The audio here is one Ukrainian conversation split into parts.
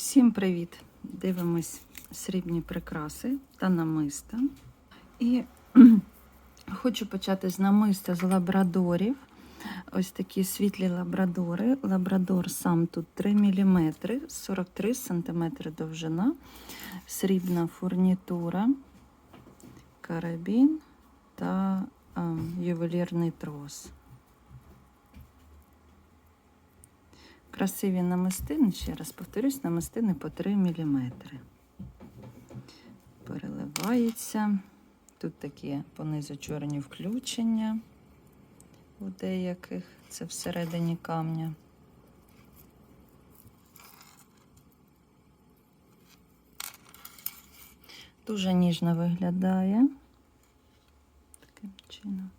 Всім привіт! Дивимось срібні прикраси та намиста. І хочу почати з намиста з лабрадорів. Ось такі світлі лабрадори. Лабрадор сам тут 3 мм, 43 см довжина, срібна фурнітура, карабін та е, ювелірний трос. Красиві намистини, ще раз повторюсь, намистини по 3 мм. Переливається. Тут такі понизу чорні включення у деяких, це всередині камня. Дуже ніжно виглядає. Таким чином.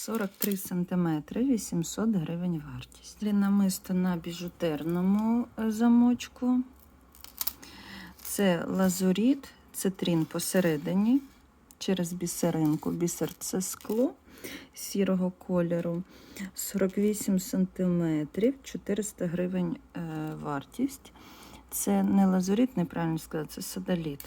43 см, 800 гривень вартість. Намисто на біжутерному е, замочку. Це лазуріт, цитрін посередині, через бісеринку. Бісер це скло сірого кольору. 48 см, 400 гривень е, вартість. Це не лазуріт, неправильно сказати, це содоліт.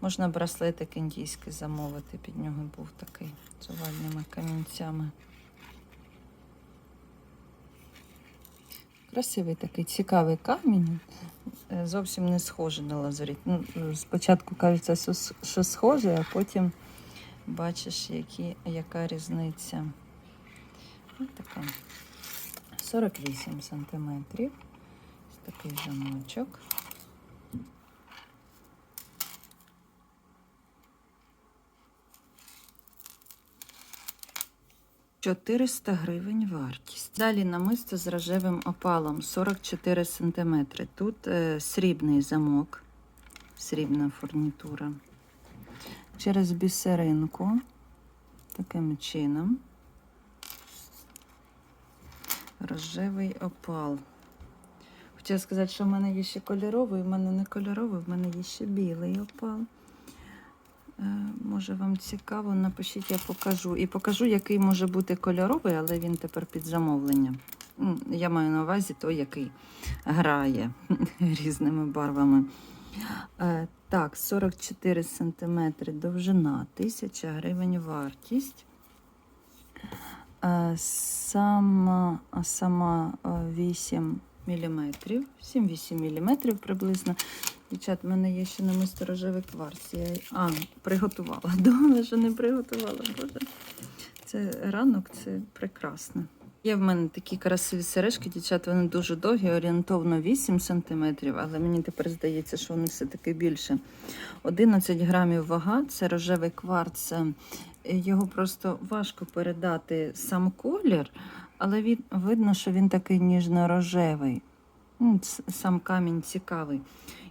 Можна браслетик індійський замовити, під нього був такий з овальними камінцями. Красивий такий цікавий камінь. Е, Зовсім не схожий на лазуріт. Ну, спочатку кажеться, що- схожий, а потім бачиш, які, яка різниця. Ось така. 48 сантиметрів. Ось такий замочок. 400 гривень вартість. Далі намисто з рожевим опалом 44 см. Тут е, срібний замок, срібна фурнітура. Через бісеринку, таким чином. Рожевий опал. Хотіла сказати, що в мене є ще кольоровий, в мене не кольоровий, в мене є ще білий опал. Е, Може вам цікаво, напишіть, я покажу. І покажу, який може бути кольоровий, але він тепер під замовлення. Я маю на увазі той, який грає різними барвами. Е, Так, 44 см довжина, 1000 гривень вартість. Е, Сама, сама е, 8 мм, 7-8 мм приблизно. Дівчат, в мене є ще намисто рожевий кварц. Я... А, приготувала. Думала, що не приготувала. Боже. Це ранок, це прекрасно. Є в мене такі красиві сережки, дівчат, вони дуже довгі, орієнтовно 8 см, але мені тепер здається, що вони все-таки більше. 11 грамів вага, це рожевий кварц. Е, Його просто важко передати сам колір, але він, видно, що він такий ніжно-рожевий. Ну, Сам камінь цікавий.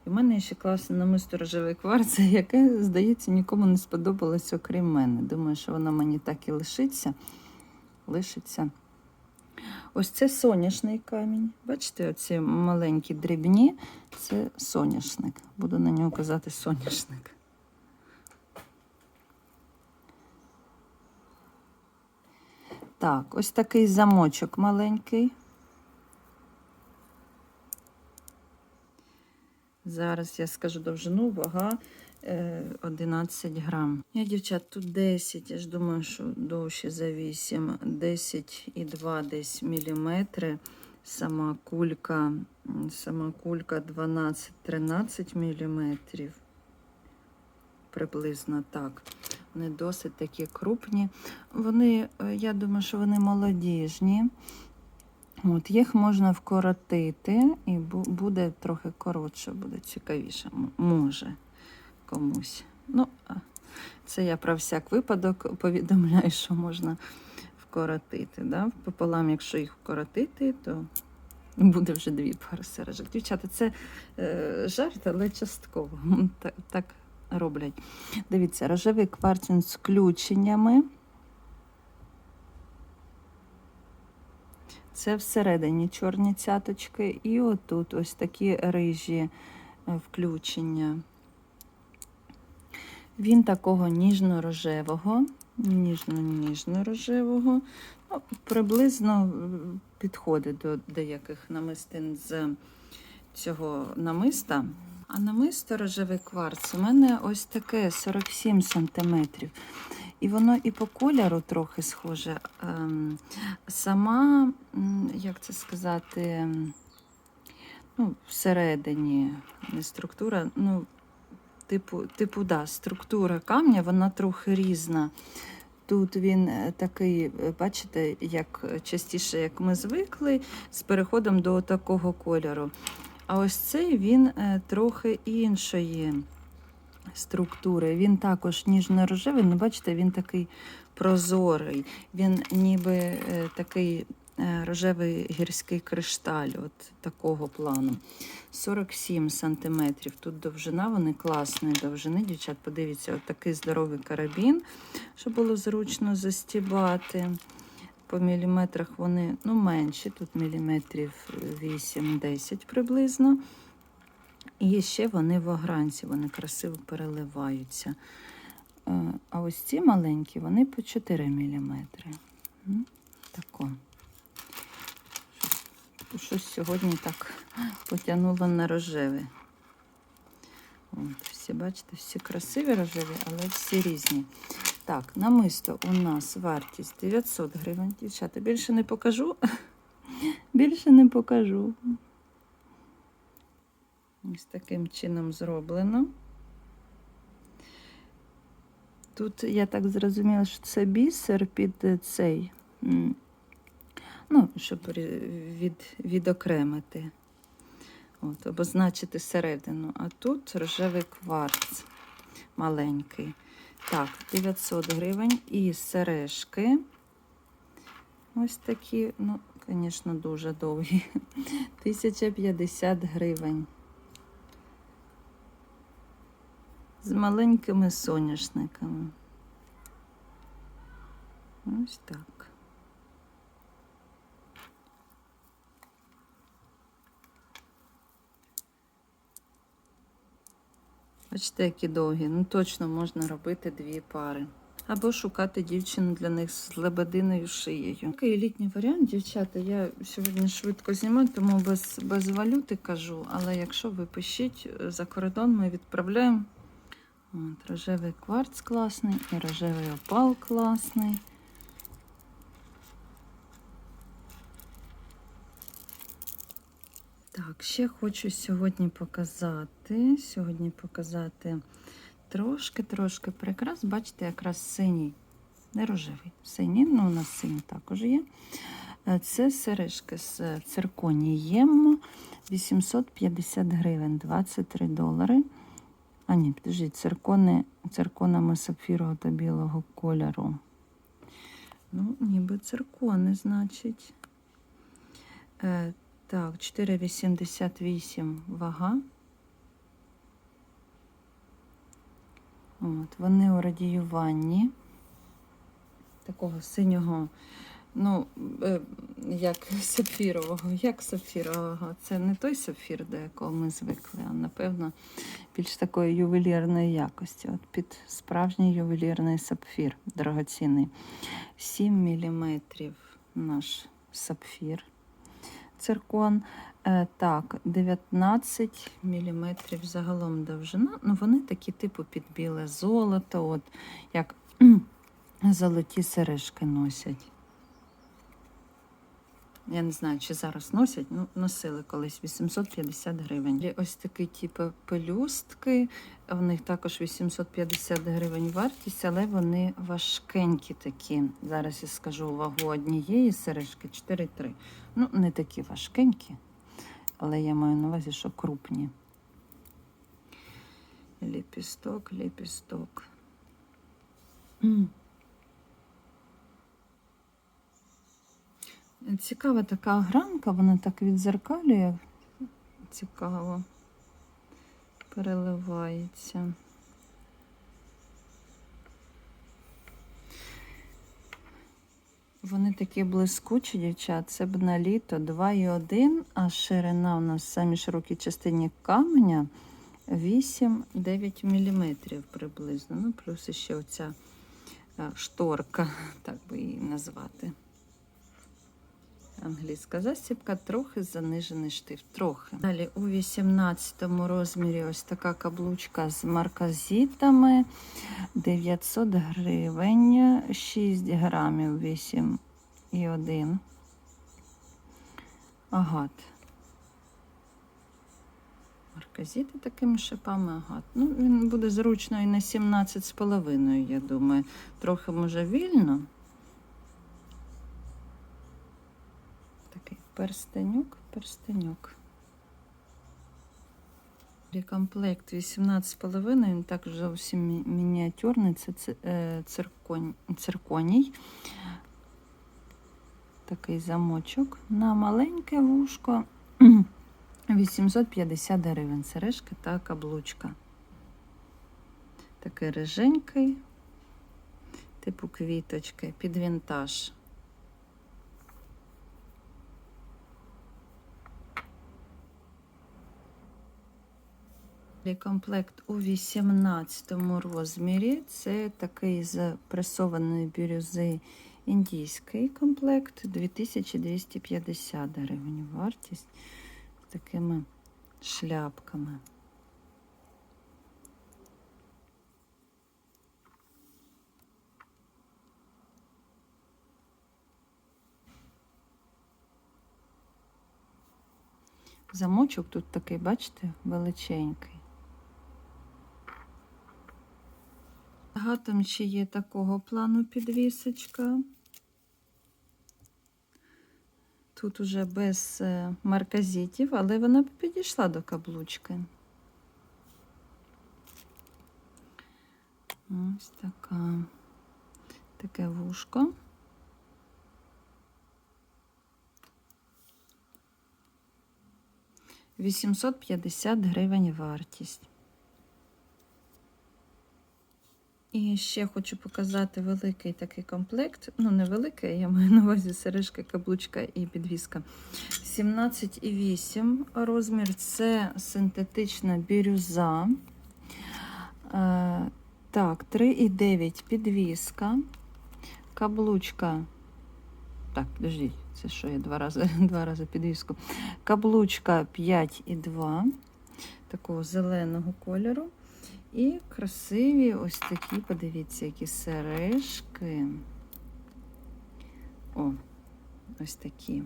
І в мене ще класне намисто рожевий кварц, яке, здається, нікому не сподобалось, окрім мене. Думаю, що воно мені так і лишиться. лишиться. Ось це соняшний камінь. Бачите, оці маленькі дрібні це соняшник. Буду на нього казати соняшник. Так, ось такий замочок маленький. Зараз я скажу довжину, вага е, 11 грам. Я, дівчат, тут 10, я ж думаю, що довше за 8, 10 і 2 десь міліметри. Сама кулька, сама кулька 12-13 міліметрів. Приблизно так. Вони досить такі крупні. Вони, е, я думаю, що вони молодіжні. От, їх можна вкоротити і буде трохи коротше, буде цікавіше. Може комусь. Ну, це я про всяк випадок повідомляю, що можна вкоротити. Да? Пополам, якщо їх вкоротити, то буде вже дві пари сережок. Дівчата, це е, жарт, але частково. Так, так роблять. Дивіться, рожевий кварцин з включеннями. Це всередині чорні цяточки, і отут ось такі рижі е, включення. Він такого ніжно-рожевого, ніжно-ніжно-рожевого. Ну, приблизно підходить до деяких намистин з цього намиста. А намисто рожевий кварц у мене ось таке 47 см. І воно і по кольору трохи схоже. Ем, Сама, як це сказати, ну, всередині не структура, ну, типу, типу, да, структура камня, вона трохи різна. Тут він е, такий, е, бачите, як частіше, як ми звикли, з переходом до такого кольору. А ось цей він е, трохи іншої структури. Він також ніжно-рожевий, але бачите, він такий прозорий. Він ніби е, такий е, рожевий гірський кришталь, от такого плану. 47 сантиметрів. Тут довжина, вони класної довжини. Дівчат, подивіться, от такий здоровий карабін, щоб було зручно застібати. По міліметрах вони ну, менші, тут міліметрів 8-10 приблизно. І ще вони в огранці, вони красиво переливаються. Е, А ось ці маленькі, вони по 4 мм. Тако. Щось- сьогодні так потягнуло на рожеве. Всі, бачите, всі красиві рожеві, але всі різні. Так, намисто у нас вартість 900 гривень. Дівчата, більше не покажу. Більше не покажу. Ось таким чином зроблено. Тут я так зрозуміла, що це бісер під цей, ну, щоб від, відокремити, От, обозначити середину. А тут рожевий кварц маленький. Так, 900 гривень і сережки. Ось такі, ну, звісно, дуже довгі. 1050 гривень. З маленькими соняшниками. Ось так. Бачите, які довгі. Ну, точно можна робити дві пари. Або шукати дівчину для них з лебединою шиєю. Такий літній варіант, дівчата. Я сьогодні швидко знімаю, тому без, без валюти кажу. Але якщо ви пишіть е, за кордон, ми відправляємо. От, рожевий кварц класний і рожевий опал класний. Так, ще хочу сьогодні показати. Сьогодні показати трошки-трошки прикрас. Бачите, якраз синій, не рожевий, синій, ну у нас синій також є. Е, Це сережки з цирконієм 850 гривень, 23 долари. А ні, підождіть, циркони, цирконами сапфірового та білого кольору. Ну, ніби циркони, значить. Так, 4,88 вага. От, вони у радіюванні такого синього, ну, е, як сапфірового, як сапфірового. Це не той сапфір, до якого ми звикли, а напевно більш такої ювелірної якості. От під справжній ювелірний сапфір дорогоцінний. 7 мм наш сапфір циркон. Е, так, 19 мм загалом довжина. Ну, вони такі, типу, під біле золото, от як золоті сережки носять. Я не знаю, чи зараз носять, ну, носили колись 850 гривень. Ось такі, типу, пелюстки. В них також 850 гривень вартість, але вони важкенькі такі. Зараз я скажу вагу однієї сережки 4,3. Ну, не такі важкенькі, але я маю на увазі, що крупні. Ліпісток, ліпісток. Цікава така гранка, вона так відзеркалює. Цікаво. Переливається. Вони такі блискучі, дівчат. Це б на літо 2,1, а ширина у нас в самій широкій частині каменя 8-9 мм приблизно. Ну, плюс ще оця е, шторка, так би її назвати. Англійська застібка, трохи занижений штифт. Трохи. Далі у 18 розмірі ось така каблучка з марказітами 900 гривень, 6 грамів 8 і 1. Агат. Марказіти такими шипами агат. Ну, він буде зручно і на 17,5, я думаю. Трохи може вільно. Такий перстенюк, перстенюк. Комплект 18,5, він також зовсім мініатюрний, це е, цирконь, цирконій. Такий замочок на маленьке вушко 850 гривень. Сережка та каблучка. Такий риженький, типу квіточки, під вінтаж. Комплект у 18 розмірі. Це такий з пресованої бірюзи індійський комплект 2250 гривень. Вартість з такими шляпками. Замочок тут такий, бачите, величенький. Гатом ще є такого плану підвісочка. Тут уже без е, марказитів, але вона підійшла до каблучки. Ось така, таке вушко. Вісімсот п'ятдесят гривень вартість. І ще хочу показати великий такий комплект. Ну, не великий, я маю на увазі сережка, каблучка і підвіска. 17,8 розмір це синтетична бірюза. Е, так, 3,9 підвіска. Каблучка. Так, подождіть, це що я два рази, два рази підвіску. Каблучка 5,2 такого зеленого кольору. І красиві ось такі, подивіться, які сережки. О, ось такі.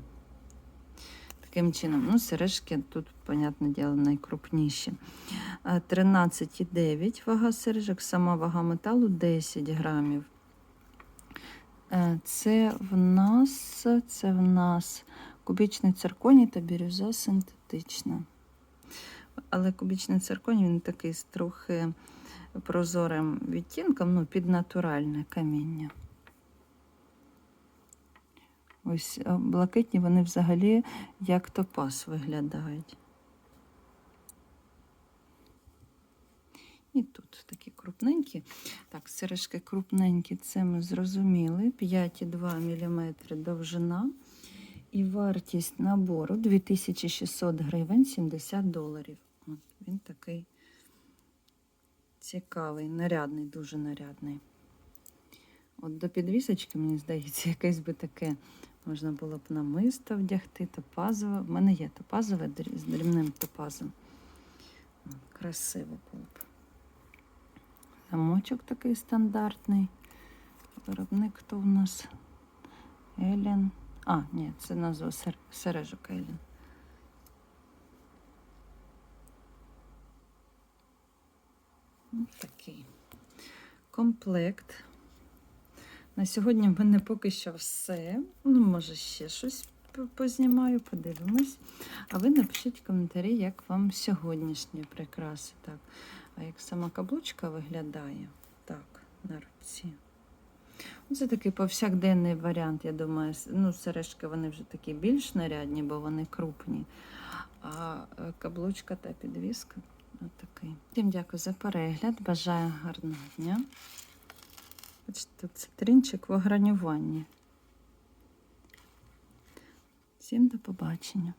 Таким чином, ну, сережки тут, понятне діло, найкрупніші. Е, 13,9 вага сережок, сама вага металу 10 грамів. Е, Це в нас, це в нас кубічний цирконій та бірюза синтетична. Але кубічний цирконій він такий з трохи прозорим відтінком, ну, під натуральне каміння. Ось е, блакитні вони взагалі як топаз виглядають. І тут такі крупненькі. Так, сережки крупненькі, це ми зрозуміли. 5,2 мм довжина. І вартість набору 2600 гривень 70 доларів. Він такий цікавий, нарядний, дуже нарядний. От до підвісочки, мені здається, якесь би таке можна було б намисто вдягти, топазове. В мене є топазове з дрібним топазом. От, красиво було б. Замочок такий стандартний. Виробник хто в нас? Елен. А, ні, це назва сережок Елен. Ось такий комплект. На сьогодні в мене поки що все. Ну, може, ще щось познімаю, подивимось. А ви напишіть коментарі, як вам сьогоднішні прикраси. Так. А як сама каблучка виглядає так, на руці. Ну, Це такий повсякденний варіант, я думаю. Ну, сережки вони вже такі більш нарядні, бо вони крупні. А е, каблучка та підвіска отакий. Всім дякую за перегляд. Бажаю гарного дня. Бачите, тут цитринчик в огранюванні. Всім до побачення.